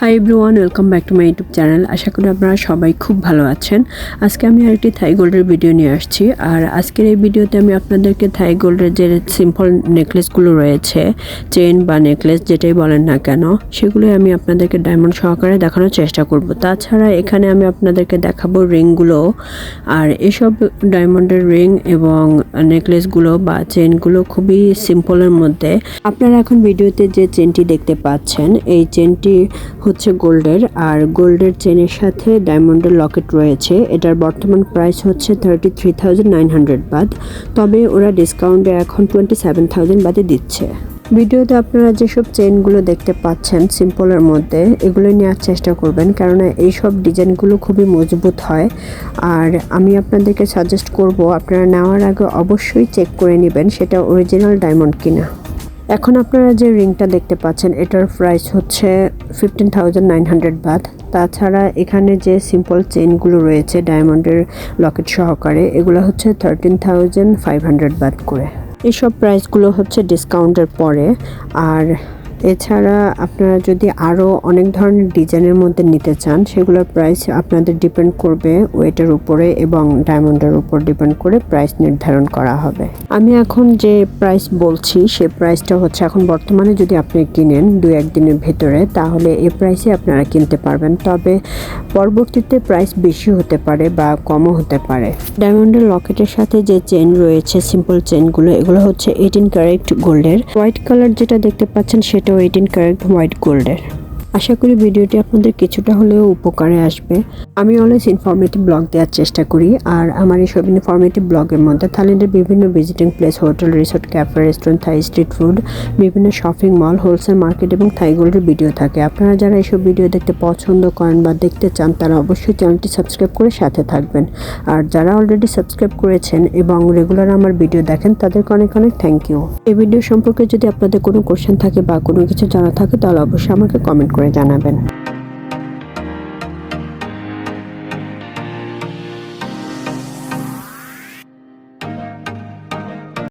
Hi everyone welcome back to my YouTube channel আশা করি আপনারা সবাই খুব ভালো আছেন। আজকে আমি আরেকটি থাই গোল্ডের ভিডিও নিয়ে আসছি। আর আজকের এই ভিডিওতে আমি আপনাদেরকে থাই গোল্ডের যে সিম্পল নেকলেসগুলো রয়েছে চেন বা নেকলেস যেটাই বলেন না কেন, সেগুলোই আমি আপনাদেরকে ডায়মন্ড সহকারে দেখানোর চেষ্টা করব। তাছাড়া এখানে আমি আপনাদেরকে দেখাবো রিংগুলো আর এসব ডায়মন্ডের রিং এবং নেকলেসগুলো বা চেনগুলো খুবই সিম্পলের মধ্যে। আপনারা এখন ভিডিওতে যে চেনটি দেখতে পাচ্ছেন, এই চেনটি হচ্ছে গোল্ডের আর গোল্ডের চেনের সাথে ডায়মন্ডের লকেট রয়েছে। এটার বর্তমান প্রাইস হচ্ছে thirty three thousand nine hundred বাদ। তবে ওরা ডিসকাউন্টে এখন টোয়েন্টি সেভেন থাউজেন্ড বাদে দিচ্ছে। ভিডিওতে আপনারা যেসব চেনগুলো দেখতে পাচ্ছেন সিম্পলের মধ্যে, এগুলো নেওয়ার চেষ্টা করবেন কেননা এইসব ডিজাইনগুলো খুবই মজবুত হয়। আর আমি আপনাদেরকে সাজেস্ট করব, আপনারা নেওয়ার আগে অবশ্যই চেক করে নেবেন সেটা অরিজিনাল ডায়মন্ড কিনা। এখন আপনারা যে রিংটা দেখতে পাচ্ছেন, এটার প্রাইস হচ্ছে ফিফটিন থাউজেন্ড নাইন হান্ড্রেড বাদ তাছাড়া এখানে যে সিম্পল চেনগুলো রয়েছে ডায়মন্ডের লকেট সহকারে, এগুলো হচ্ছে থার্টিন থাউজেন্ড ফাইভ হান্ড্রেড বাদ করে। এইসব প্রাইসগুলো হচ্ছে ডিসকাউন্টের পরে। আর এছাড়া আপনারা যদি আরও অনেক ধরনের ডিজাইনের মধ্যে নিতে চান, সেগুলোর প্রাইস আপনাদের ডিপেন্ড করবে ওয়েটের উপরে এবং ডায়মন্ডের উপর ডিপেন্ড করে প্রাইস নির্ধারণ করা হবে। আমি এখন যে প্রাইস বলছি, সে প্রাইসটা হচ্ছে এখন বর্তমানে যদি আপনি কিনেন দু একদিনের ভেতরে, তাহলে এ প্রাইসে আপনারা কিনতে পারবেন। তবে পরবর্তীতে প্রাইস বেশি হতে পারে বা কমও হতে পারে। ডায়মন্ডের লকেটের সাথে যে চেন রয়েছে সিম্পল চেনগুলো এগুলো হচ্ছে এইটিন ক্যারেট গোল্ডের হোয়াইট কালার যেটা দেখতে পাচ্ছেন সেটাও এইটিন কারেক্ট হোয়াইট গোল্ডের আশা করি ভিডিওটি আপনাদের কিছুটা হলেও উপকারে আসবে। আমি অলওয়েজ ইনফরমেটিভ ব্লগ দেওয়ার চেষ্টা করি, আর আমার এইসব ইনফরমেটিভ ব্লগের মধ্যে থাইল্যান্ডের বিভিন্ন visiting place hotel resort cafe restaurant Thai street food বিভিন্ন শপিং মল হোলসেল মার্কেট এবং থাই গোল্ডের ভিডিও থাকে। আপনারা যারা এইসব ভিডিও দেখতে পছন্দ করেন বা দেখতে চান, তারা অবশ্যই চ্যানেলটি সাবস্ক্রাইব করে সাথে থাকবেন। আর যারা অলরেডি সাবস্ক্রাইব করেছেন এবং রেগুলার আমার ভিডিও দেখেন, তাদেরকে অনেক অনেক থ্যাংক ইউ এই ভিডিও সম্পর্কে যদি আপনাদের কোনো কোশ্চেন থাকে বা কোনো কিছু জানা থাকে, তাহলে অবশ্যই আমাকে কমেন্ট করে জানাবেন।